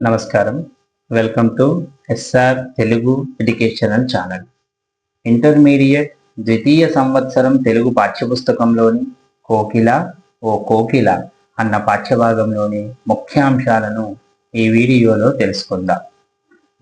నమస్కారం. Welcome to SR Telugu educational channel intermediate ద్వితీయ సంవత్సరం తెలుగు పాఠ్యపుస్తకంలోని కోకిల ఓ కోకిల అన్న పాఠ్యభాగంలోని ముఖ్యాంశాలను ఈ వీడియోలో తెలుసుకుందాం.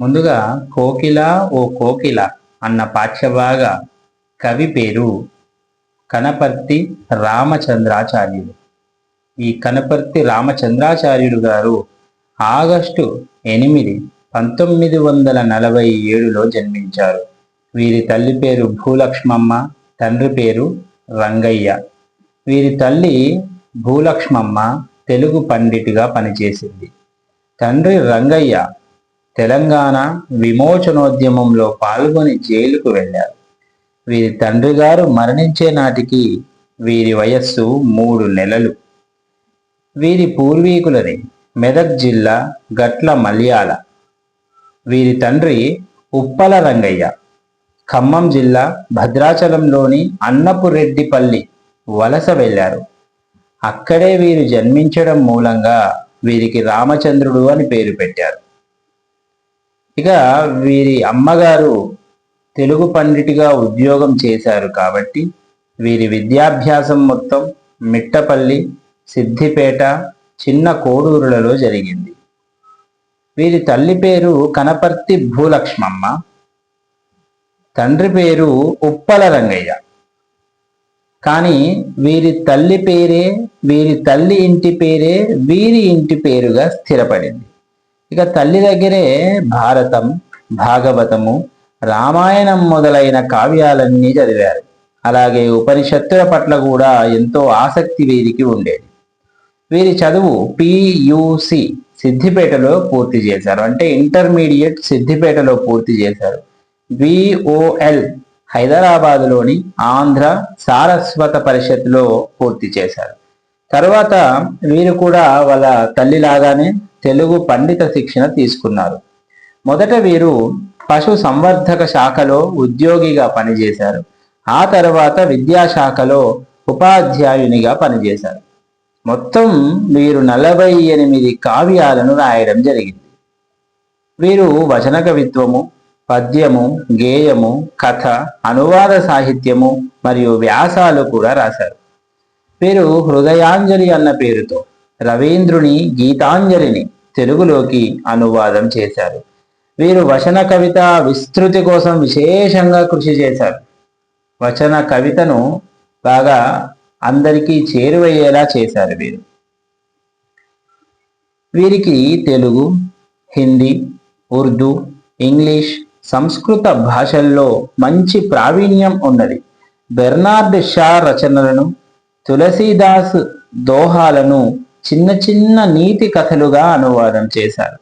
ముందుగా కోకిల ఓ కోకిల అన్న పాఠ్యభాగ కవి పేరు కనపర్తి రామచంద్రాచార్యుడు ఈ కనపర్తి రామచంద్రాచార్యుడు గారు ఆగస్టు ఎనిమిది పంతొమ్మిది వందల నలభై ఏడులో జన్మించారు. వీరి తల్లి పేరు భూలక్ష్మమ్మ తండ్రి పేరు రంగయ్య. వీరి తల్లి భూలక్ష్మమ్మ తెలుగు పండిట్గా పనిచేసింది. తండ్రి రంగయ్య తెలంగాణ విమోచనోద్యమంలో పాల్గొని జైలుకు వెళ్ళారు. వీరి తండ్రి గారు మరణించే నాటికి వీరి వయస్సు మూడు నెలలు. వీరి పూర్వీకులని మెదక్ జిల్లా గట్ల మల్యాల. వీరి తండ్రి ఉప్పల రంగయ్య. ఖమ్మం జిల్లా భద్రాచలంలోని అన్నపురెడ్డిపల్లి వలస వెళ్ళారు. అక్కడే వీరు జన్మించడం మూలంగా వీరికి రామచంద్రుడు అని పేరు పెట్టారు. ఇక వీరి అమ్మగారు తెలుగు పండిటిగా ఉద్యోగం చేశారు కాబట్టి వీరి విద్యాభ్యాసం మొత్తం మిట్టపల్లి సిద్దిపేట చిన్న కోడూరులలో జరిగింది. వీరి తల్లి పేరు కనపర్తి భూలక్ష్మమ్మ. తండ్రి పేరు ఉప్పల రంగయ్య. కానీ వీరి తల్లి పేరే వీరి తల్లి ఇంటి పేరే వీరి ఇంటి పేరుగా స్థిరపడింది. ఇక తల్లి దగ్గరే భారతం భాగవతము రామాయణం మొదలైన కావ్యాలన్నీ చదివారు. అలాగే ఉపనిషత్తుల పట్ల కూడా ఎంతో ఆసక్తి వీరికి ఉండేది. వీరి చదువు పియుసి సిద్దిపేటలో పూర్తి చేశారు. అంటే ఇంటర్మీడియట్ సిద్దిపేటలో పూర్తి చేశారు. విఓఎల్ హైదరాబాదులోని ఆంధ్ర సారస్వత పరిషత్లో పూర్తి చేశారు. తర్వాత వీరు కూడా వాళ్ళ తల్లిలాగానే తెలుగు పండిత శిక్షణ తీసుకున్నారు. మొదట వీరు పశు సంవర్ధక శాఖలో ఉద్యోగిగా పనిచేశారు. ఆ తర్వాత విద్యాశాఖలో ఉపాధ్యాయునిగా పనిచేశారు. మొత్తం వీరు నలభై ఎనిమిది కావ్యాలను రాయడం జరిగింది. వీరు వచన కవిత్వము పద్యము గేయము కథ అనువాద సాహిత్యము మరియు వ్యాసాలు కూడా రాశారు. వీరు హృదయాంజలి అన్న పేరుతో రవీంద్రుని గీతాంజలిని తెలుగులోకి అనువాదం చేశారు. వీరు వచన కవిత విస్తృతి కోసం విశేషంగా కృషి చేశారు. వచన కవితను బాగా అందరికీ చేరువయ్యేలా చేశారు వీరు. వీరికి తెలుగు హిందీ ఉర్దూ ఇంగ్లీష్ సంస్కృత భాషల్లో మంచి ప్రావీణ్యం ఉన్నది. బెర్నార్డ్ షా రచనలను తులసీదాస్ దోహాలను చిన్న చిన్న నీతి కథలుగా అనువాదం చేశారు.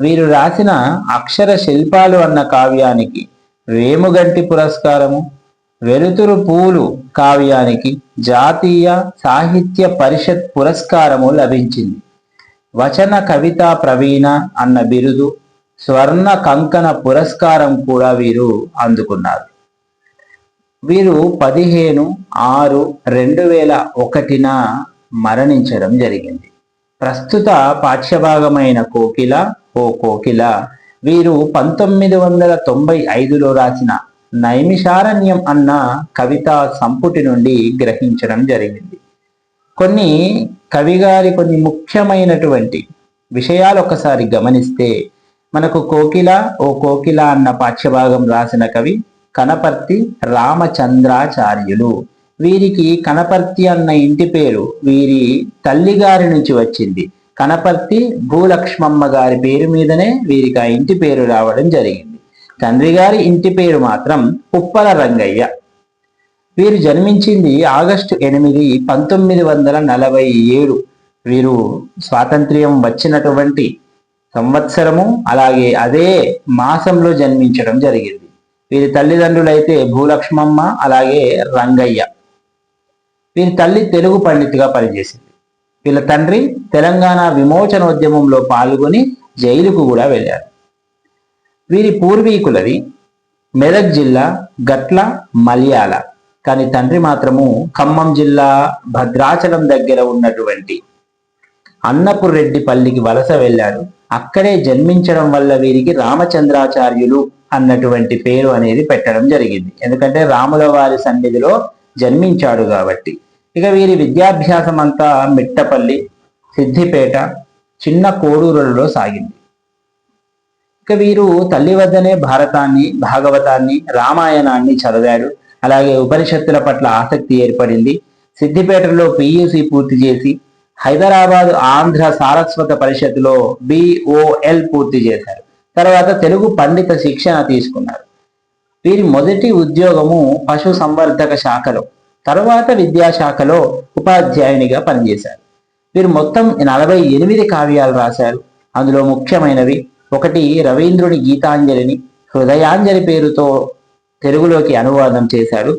వీరు రాసిన అక్షర శిల్పాలు అన్న కావ్యానికి వేముగంటి పురస్కారము వెలుతురు పూలు కావ్యానికి జాతీయ సాహిత్య పరిషత్ పురస్కారము లభించింది. వచన కవితా ప్రవీణ అన్న బిరుదు స్వర్ణ కంకణ పురస్కారం కూడా వీరు అందుకున్నారు. వీరు పదిహేను ఆరు రెండు వేల ఒకటిన మరణించడం జరిగింది. ప్రస్తుత పాఠ్యభాగమైన కోకిల ఓ కోకిల వీరు పంతొమ్మిది వందల తొంభై ఐదులో రాసిన నైమిషారణ్యం అన్న కవిత సంపుటి నుండి గ్రహించడం జరిగింది. కొన్ని కవిగారి కొన్ని ముఖ్యమైనటువంటి విషయాలు ఒకసారి గమనిస్తే మనకు కోకిల ఓ కోకిల అన్న పాఠ్యభాగం రాసిన కవి కనపర్తి రామచంద్రాచార్యులు. వీరికి కనపర్తి అన్న ఇంటి పేరు వీరి తల్లిగారి నుంచి వచ్చింది. కనపర్తి భూలక్ష్మమ్మ గారి పేరు మీదనే వీరికి ఆ ఇంటి పేరు రావడం జరిగింది. తండ్రి గారి ఇంటి పేరు మాత్రం ఉప్పల రంగయ్య. వీరు జన్మించింది ఆగస్టు ఎనిమిది పంతొమ్మిది వందల నలభై ఏడు. వీరు స్వాతంత్ర్యం వచ్చినటువంటి సంవత్సరము అలాగే అదే మాసంలో జన్మించడం జరిగింది. వీరి తల్లిదండ్రులైతే భూలక్ష్మమ్మ అలాగే రంగయ్య. వీరి తల్లి తెలుగు పండితుగా పనిచేసింది. వీళ్ళ తండ్రి తెలంగాణ విమోచనోద్యమంలో పాల్గొని జైలుకు కూడా వెళ్ళారు వీరి పూర్వీకులది మెదక్ జిల్లా గట్ల మల్యాల కానీ తండ్రి మాత్రము ఖమ్మం జిల్లా భద్రాచలం దగ్గర ఉన్నటువంటి అన్నపురెడ్డి పల్లికి వలస వెళ్ళారు అక్కడే జన్మించడం వల్ల వీరికి రామచంద్రాచార్యులు అన్నటువంటి పేరు అనేది పెట్టడం జరిగింది. ఎందుకంటే రాముల వారి సన్నిధిలో జన్మించాడు కాబట్టి. ఇక వీరి విద్యాభ్యాసం అంతా మిట్టపల్లి సిద్దిపేట చిన్న కోడూరులలో సాగింది. ఇక వీరు తల్లి వద్దనే భారతాన్ని భాగవతాన్ని రామాయణాన్ని చదివాడు. అలాగే ఉపనిషత్తుల పట్ల ఆసక్తి ఏర్పడింది. సిద్దిపేటలో పియూసి పూర్తి చేసి హైదరాబాద్ ఆంధ్ర సారస్వత పరిషత్లో బిఓఎల్ పూర్తి చేశారు. తర్వాత తెలుగు పండిత శిక్షణ తీసుకున్నారు. వీరి మొదటి ఉద్యోగము పశు సంవర్ధక శాఖలో తర్వాత విద్యాశాఖలో ఉపాధ్యాయునిగా పనిచేశారు. వీరు మొత్తం నలభై ఎనిమిది కావ్యాలు రాశారు. అందులో ముఖ్యమైనవి ఒకటి రవీంద్రుని గీతాంజలిని హృదయాంజలి పేరుతో తెలుగులోకి అనువాదం చేశారు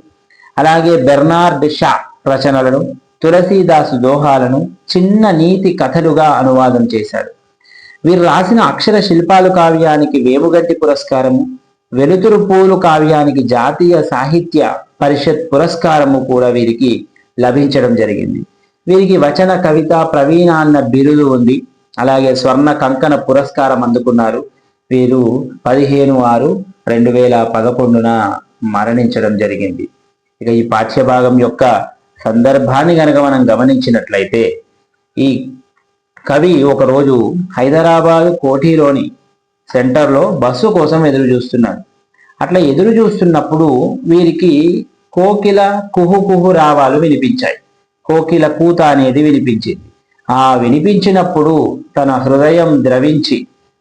అలాగే బెర్నార్డ్ షా రచనలను తులసీదాసు దోహాలను చిన్న నీతి కథలుగా అనువాదం చేశాడు. వీరు రాసిన అక్షర శిల్పాలు కావ్యానికి వేముగట్టి పురస్కారము వెలుతురు పూలు కావ్యానికి జాతీయ సాహిత్య పరిషత్ పురస్కారము కూడా వీరికి లభించడం జరిగింది. వీరికి వచన కవిత ప్రవీణ అన్న బిరుదు ఉంది. అలాగే స్వర్ణ కంకణ పురస్కారం అందుకున్నారు. వీరు పదిహేను ఆరు రెండు వేల పదకొండున మరణించడం జరిగింది. ఇక ఈ పాఠ్యభాగం యొక్క సందర్భాన్ని గనక మనం గమనించినట్లయితే ఈ కవి ఒకరోజు హైదరాబాద్ కోఠీలోని సెంటర్లో బస్సు కోసం ఎదురు చూస్తున్నాడు అట్లా ఎదురు చూస్తున్నప్పుడు వీరికి కోకిల కుహు కుహు రావాలు వినిపించాయి. కోకిల కూత అనేది వినిపించింది. ఆ వినిపించినప్పుడు తన హృదయం ద్రవించి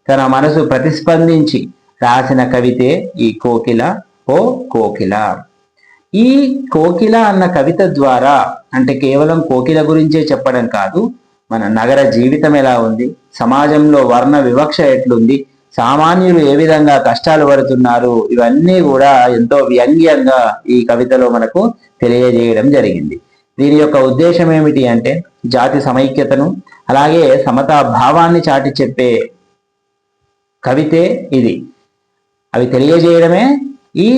తన మనసు ప్రతిస్పందించి రాసిన కవితే ఈ కోకిల ఓ కోకిల. ఈ కోకిల అన్న కవిత ద్వారా అంటే కేవలం కోకిల గురించే చెప్పడం కాదు మన నగర జీవితం ఎలా ఉంది సమాజంలో వర్ణ వివక్ష ఎట్లుంది సామాన్యులు ఏ విధంగా కష్టాలు పడుతున్నారు ఇవన్నీ కూడా ఎంతో వ్యంగ్యంగా ఈ కవితలో మనకు తెలియజేయడం జరిగింది. దీని యొక్క ఉద్దేశం ఏమిటి అంటే జాతి సమైక్యతను అలాగే సమతా భావాన్ని చాటి చెప్పే కవితే ఇది. అవి తెలియజేయడమే ఈ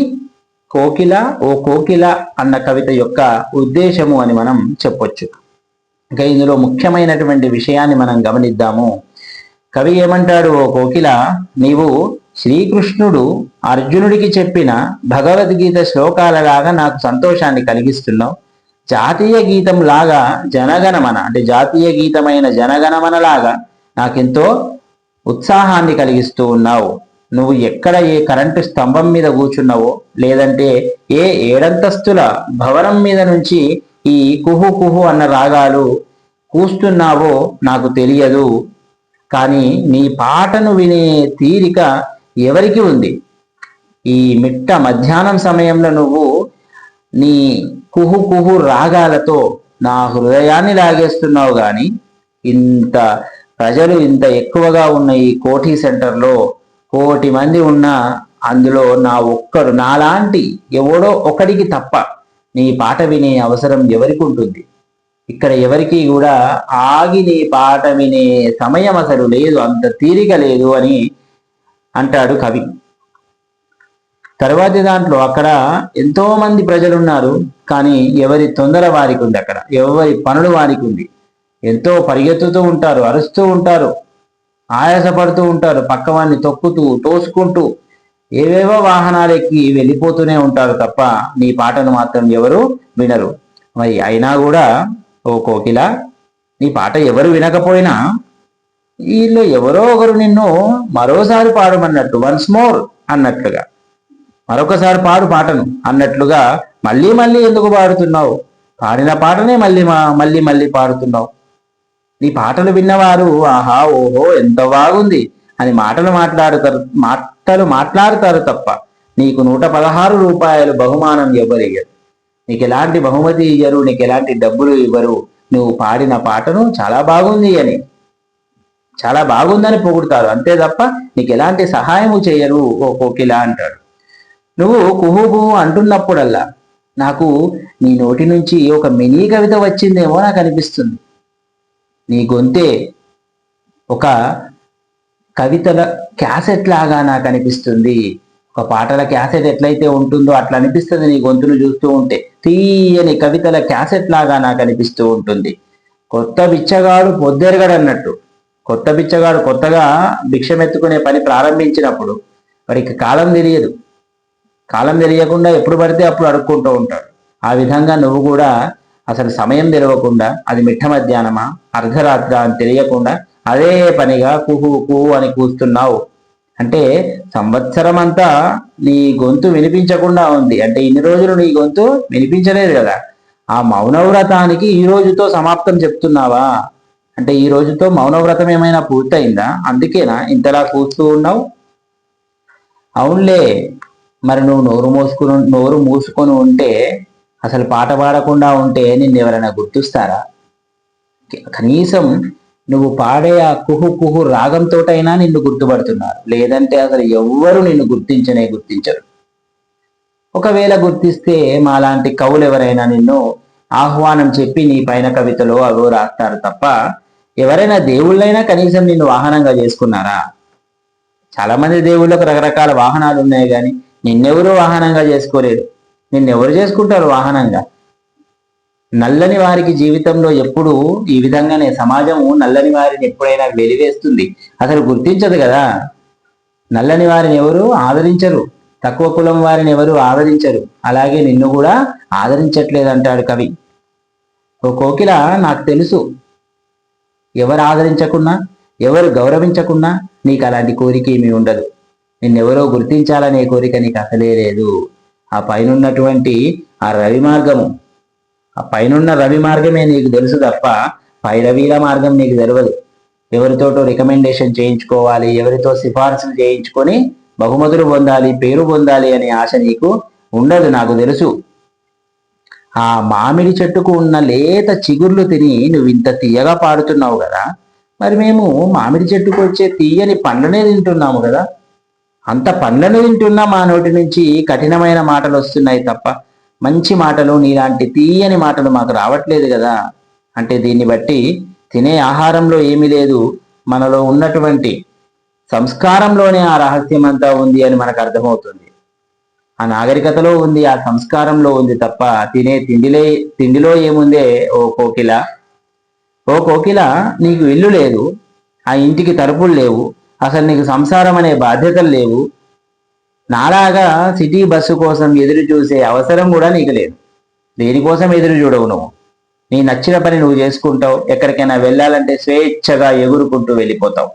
కోకిల ఓ కోకిల అన్న కవిత యొక్క ఉద్దేశము అని మనం చెప్పొచ్చు. ఇంకా ఇందులో ముఖ్యమైనటువంటి విషయాన్ని మనం గమనిద్దాము. కవి ఏమంటాడు ఓ కోకిల నీవు శ్రీకృష్ణుడు అర్జునుడికి చెప్పిన భగవద్గీత శ్లోకాలలాగా నాకు సంతోషాన్ని కలిగిస్తున్నావు. జాతీయ గీతం లాగా జనగణమన అంటే జాతీయ గీతమైన జనగణమన లాగా నాకెంతో ఉత్సాహాన్ని కలిగిస్తూ ఉన్నావు. నువ్వు ఎక్కడ ఏ కరెంటు స్తంభం మీద కూర్చున్నావో లేదంటే ఏ ఏడంతస్తుల భవనం మీద నుంచి ఈ కుహు కుహు అన్న రాగాలు కూస్తున్నావో నాకు తెలియదు. కానీ నీ పాటను వినే తీరిక ఎవరికి ఉంది? ఈ మిట్ట మధ్యాహ్నం సమయంలో నువ్వు నీ కుహు కుహు రాగాలతో నా హృదయాన్ని లాగేస్తున్నావు కానీ ఇంత ప్రజలు ఇంత ఎక్కువగా ఉన్న ఈ కోఠీ సెంటర్లో కోటి మంది ఉన్నా అందులో నా ఒక్కడు నాలాంటి ఎవడో ఒకడికి తప్ప నీ పాట వినే అవసరం ఎవరికి ఉంటుంది? ఇక్కడ ఎవరికి కూడా ఆగి నీ పాట వినే సమయం అసలు లేదు అంత తీరిక లేదు అని అంటాడు కవి. తర్వాతి దాంట్లో అక్కడ ఎంతో మంది ప్రజలు ఉన్నారు కానీ ఎవరి తొందర వారికి ఉంది అక్కడ. ఎవరి పనులు వారికి ఉంది. ఎంతో పరిగెత్తుతూ ఉంటారు అరుస్తూ ఉంటారు ఆయాసపడుతూ ఉంటారు పక్కవాన్ని తొక్కుతూ తోసుకుంటూ ఏవేవో వాహనాలెక్కి వెళ్ళిపోతూనే ఉంటారు తప్ప నీ పాటను మాత్రం ఎవరు వినరు. మరి అయినా కూడా ఓ కోకిల నీ పాట ఎవరు వినకపోయినా వీళ్ళు ఎవరో ఒకరు నిన్ను మరోసారి పాడమన్నట్టు వన్స్ మోర్ అన్నట్లుగా మరొకసారి పాడు పాటను అన్నట్లుగా మళ్ళీ మళ్ళీ ఎందుకు పాడుతున్నావు? పాడిన పాటనే మళ్ళీ మళ్ళీ మళ్ళీ పాడుతున్నావు. నీ పాటలు విన్నవారు ఆహా ఓహో ఎంత బాగుంది అని మాటలు మాట్లాడుతారు మాటలు మాట్లాడతారు తప్ప నీకు నూట పదహారు రూపాయలు బహుమానం ఇవ్వరియ్యరు నీకు ఎలాంటి బహుమతి ఇయ్యరు? నీకు ఎలాంటి డబ్బులు ఇవ్వరు? నువ్వు పాడిన పాటను చాలా బాగుంది అని. చాలా బాగుందని పొగుడతారు. అంతే తప్ప నీకు ఎలాంటి సహాయము చేయరు ఓ కోకిలా అంటాడు. నువ్వు కుహు అంటున్నప్పుడల్లా నాకు నీ నోటి నుంచి ఒక మినీ కవిత వచ్చిందేమో నాకు అనిపిస్తుంది. నీ గొంతే ఒక కవితల క్యాసెట్ లాగా నాకు అనిపిస్తుంది. ఒక పాటల క్యాసెట్ ఎట్లయితే ఉంటుందో అట్లా అనిపిస్తుంది నీ గొంతును చూస్తూ ఉంటే. తీయని కవితల క్యాసెట్ లాగా నాకు అనిపిస్తూ ఉంటుంది. కొత్త బిచ్చగాడు పొద్దెరగడన్నట్టు. కొత్త బిచ్చగాడు కొత్తగా భిక్షమెత్తుకునే పని ప్రారంభించినప్పుడు వాడికి కాలం తెలియదు. కాలం తెలియకుండా ఎప్పుడు పడితే అప్పుడు అడుక్కుంటూ ఉంటాడు. ఆ విధంగా నువ్వు కూడా అసలు సమయం తెలియకుండా అది మిట్ట మధ్యాహ్నమా అర్ధరాత్ర అని తెలియకుండా అదే పనిగా కుహు కుహు అని కూస్తున్నావు. అంటే సంవత్సరం అంతా నీ గొంతు వినిపించకుండా ఉంది. అంటే ఇన్ని రోజులు నీ గొంతు వినిపించలేదు కదా. ఆ మౌనవ్రతానికి ఈ రోజుతో సమాప్తం చెప్తున్నావా? అంటే ఈ రోజుతో మౌనవ్రతం ఏమైనా పూర్తయిందా? అందుకేనా ఇంతలా కూస్తూ ఉన్నావు? అవునులే. మరి నువ్వు నోరు మూసుకుని నోరు మూసుకొని ఉంటే అసలు పాట పాడకుండా ఉంటే నిన్ను ఎవరైనా గుర్తిస్తారా? కనీసం నువ్వు పాడే ఆ కుహు కుహు రాగంతోటైనా నిన్ను గుర్తుపడుతున్నారు. లేదంటే అసలు ఎవ్వరు నిన్ను గుర్తించనే గుర్తించరు. ఒకవేళ గుర్తిస్తే మాలాంటి కవులు ఎవరైనా నిన్ను ఆహ్వానం చెప్పి నీ పైన కవితలో అవో రాస్తారు తప్ప ఎవరైనా దేవుళ్ళైనా కనీసం నిన్ను వాహనంగా చేసుకున్నారా? చాలా మంది దేవుళ్ళకు రకరకాల వాహనాలు ఉన్నాయి కానీ నిన్నెవరూ వాహనంగా చేసుకోలేరు నిన్నెవరు చేసుకుంటారు వాహనంగా? నల్లని వారికి జీవితంలో ఎప్పుడు ఈ విధంగానే సమాజము నల్లని వారిని ఎప్పుడైనా వెలివేస్తుంది. అసలు గుర్తించదు కదా? నల్లని వారిని ఎవరు? ఆదరించరు. తక్కువ కులం వారిని ఎవరు? ఆదరించరు. అలాగే నిన్ను కూడా ఆదరించట్లేదు అంటాడు కవి. ఓ కోకిల నాకు తెలుసు. ఎవరు ఆదరించకున్నా ఎవరు గౌరవించకున్నా నీకు అలాంటి కోరిక ఏమీ ఉండదు. నిన్నెవరో గుర్తించాలనే కోరిక నీకు అసలే లేదు. ఆ పైనున్నటువంటి ఆ రవి మార్గము. ఆ పైనున్న రవి మార్గమే నీకు తెలుసు తప్ప పై రవిల మార్గం నీకు తెలియదు ఎవరితోటో రికమెండేషన్ చేయించుకోవాలి ఎవరితో సిఫార్సులు చేయించుకొని బహుమతులు పొందాలి పేరు పొందాలి అనే ఆశ నీకు ఉండదు నాకు తెలుసు. ఆ మామిడి చెట్టుకు ఉన్న లేత చిగుర్లు తిని నువ్వు ఇంత తీయగా పాడుతున్నావు కదా. మరి మేము మామిడి చెట్టుకు వచ్చే తీయని పండ్లనే తింటున్నాము కదా. అంత పండ్లను తింటున్నా మా నోటి నుంచి కఠినమైన మాటలు వస్తున్నాయి తప్ప మంచి మాటలు నీలాంటి తీయని మాటలు మాకు రావట్లేదు కదా. అంటే దీన్ని బట్టి తినే ఆహారంలో ఏమీ లేదు. మనలో ఉన్నటువంటి సంస్కారంలోనే ఆ రహస్యం అంతా ఉంది అని మనకు అర్థమవుతుంది. ఆ నాగరికతలో ఉంది ఆ సంస్కారంలో ఉంది తప్ప తినే తిండిలే తిండిలో ఏముందే ఓ కోకిల? ఓ కోకిల నీకు ఇల్లు లేదు. ఆ ఇంటికి తలుపులు లేవు. అసలు నీకు సంసారం అనే బాధ్యతలు లేవు. నాలాగా సిటీ బస్సు కోసం ఎదురు చూసే అవసరం కూడా నీకు లేదు. దేనికోసం ఎదురు చూడవు నువ్వు? నీ నచ్చిన పని నువ్వు చేసుకుంటావు. ఎక్కడికైనా వెళ్ళాలంటే స్వేచ్ఛగా ఎగురుకుంటూ వెళ్ళిపోతావు.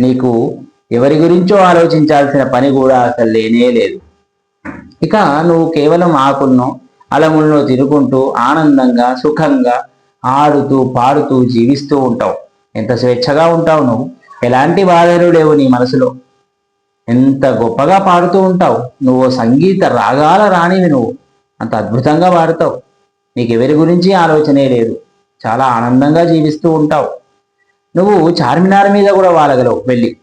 నీకు ఎవరి గురించో ఆలోచించాల్సిన పని కూడా అసలు లేనే లేదు. ఇక నువ్వు కేవలం ఆకులను అలములను తినుకుంటూ ఆనందంగా సుఖంగా ఆడుతూ పాడుతూ జీవిస్తూ ఉంటావు. ఎంత స్వేచ్ఛగా ఉంటావు నువ్వు? ఎలాంటి బాధలు లేవు నీ మనసులో? ఎంత గొప్పగా పాడుతూ ఉంటావు. నువ్వు సంగీత రాగాల రానివి నువ్వు. అంత అద్భుతంగా పాడుతావు. నీకు ఎవరి గురించి ఆలోచనే లేదు. చాలా ఆనందంగా జీవిస్తూ ఉంటావు. నువ్వు చార్మినార్ మీద కూడా వాలగలవు వెళ్ళి.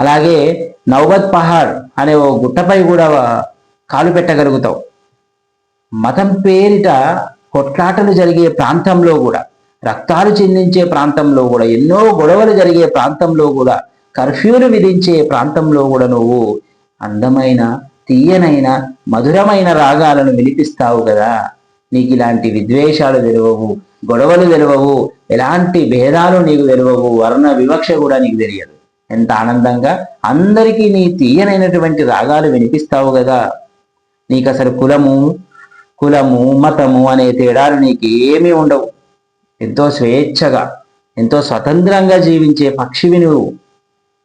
అలాగే నౌబత్ పహాడ్ అనే ఓ గుట్టపై కూడా కాలు పెట్టగలుగుతావు. మతం పేరిట కొట్లాటలు జరిగే ప్రాంతంలో కూడా రక్తాలు చెందించే ప్రాంతంలో కూడా ఎన్నో గొడవలు జరిగే ప్రాంతంలో కూడా కర్ఫ్యూలు విధించే ప్రాంతంలో కూడా నువ్వు అందమైన తీయనైన మధురమైన రాగాలను వినిపిస్తావు కదా. నీకు ఇలాంటి విద్వేషాలు తెలియవు గొడవలు తెలియవు ఎలాంటి భేదాలు నీకు తెలియవు వర్ణ వివక్ష కూడా నీకు తెలియదు. ఎంత ఆనందంగా అందరికీ నీ తీయనైనటువంటి రాగాలు వినిపిస్తావు కదా. నీకు అసలు కులము కులము మతము అనే తేడాలు నీకు ఏమీ ఉండవు. ఎంతో స్వేచ్ఛగా ఎంతో స్వతంత్రంగా జీవించే పక్షివి నువ్వు.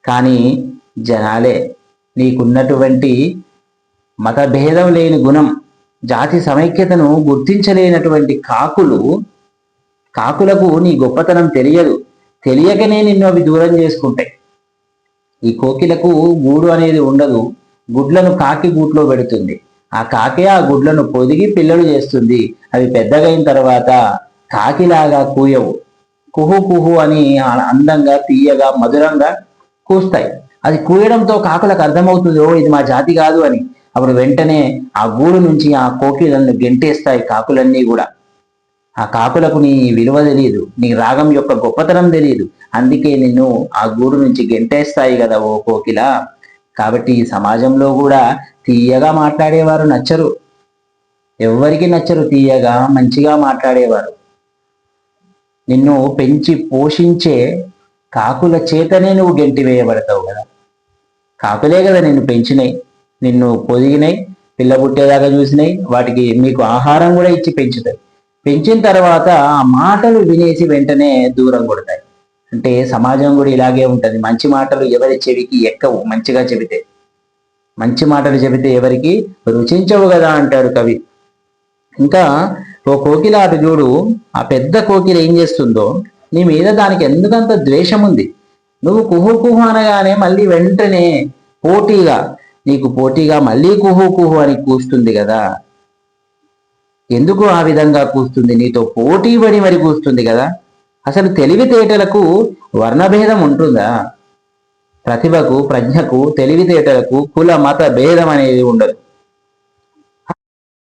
కానీ జనాలే నీకున్నటువంటి మతభేదం లేని గుణం జాతి సమైక్యతను గుర్తించలేనటువంటి కాకులు కాకులకు నీ గొప్పతనం తెలియదు. తెలియకనే నిన్ను అవి దూరం చేసుకుంటాయి. ఈ కోకిలకు గూడు అనేది ఉండదు. గుడ్లను కాకి గూట్లో పెడుతుంది. ఆ కాకే ఆ గుడ్లను పొదిగి పిల్లలు చేస్తుంది. అవి పెద్దగైన తర్వాత కాకిలాగా కూయవు. కుహు కుహు అని అందంగా తీయగా మధురంగా కూస్తాయి. అది కూయడంతో కాకులకు అర్థమవుతుంది ఓ ఇది మా జాతి కాదు అని. అప్పుడు వెంటనే ఆ గూడు నుంచి ఆ కోకిలను గెంటేస్తాయి కాకులన్నీ కూడా. ఆ కాకులకు నీ విలువ తెలియదు నీ రాగం యొక్క గొప్పతనం తెలియదు. అందుకే నిన్ను ఆ గూడు నుంచి గెంటేస్తాయి కదా ఓ కోకిల. కాబట్టి ఈ సమాజంలో కూడా తీయగా మాట్లాడేవారు నచ్చరు. ఎవ్వరికి నచ్చరు తీయగా మంచిగా మాట్లాడేవారు. నిన్ను పెంచి పోషించే కాకుల చేతనే నువ్వు గెంటి వేయబడతావు కదా. కాకులే కదా నిన్ను పెంచినాయి నిన్ను పొదిగినాయి పిల్ల పుట్టేదాకా చూసినాయి వాటికి మీకు ఆహారం కూడా ఇచ్చి పెంచుతాయి. పెంచిన తర్వాత ఆ మాటలు వినేసి వెంటనే దూరం కొడతాయి. అంటే సమాజం కూడా ఇలాగే ఉంటుంది. మంచి మాటలు ఎవరి చెవికి ఎక్కవు మంచిగా చెబితే. మంచి మాటలు చెబితే ఎవరికి? రుచించవు కదా అంటాడు కవి. ఇంకా ఓ కోకిల అటు చూడు ఆ పెద్ద కోకిల ఏం చేస్తుందో నీ మీద దానికి ఎందుకంత ద్వేషం ఉంది నువ్వు కుహు కుహు అనగానే మళ్ళీ వెంటనే పోటీగా నీకు పోటీగా మళ్ళీ కుహు కుహు అని కూస్తుంది కదా? ఎందుకు ఆ విధంగా కూస్తుంది? నీతో పోటీ పడి మరి కూస్తుంది కదా? అసలు తెలివితేటలకు వర్ణభేదం ఉంటుందా? ప్రతిభకు ప్రజ్ఞకు తెలివితేటలకు కుల మత భేదం అనేది ఉండదు.